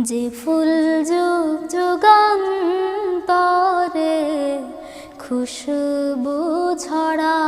যে ফুল যুগ যুগান্তরে খুশবু ছড়া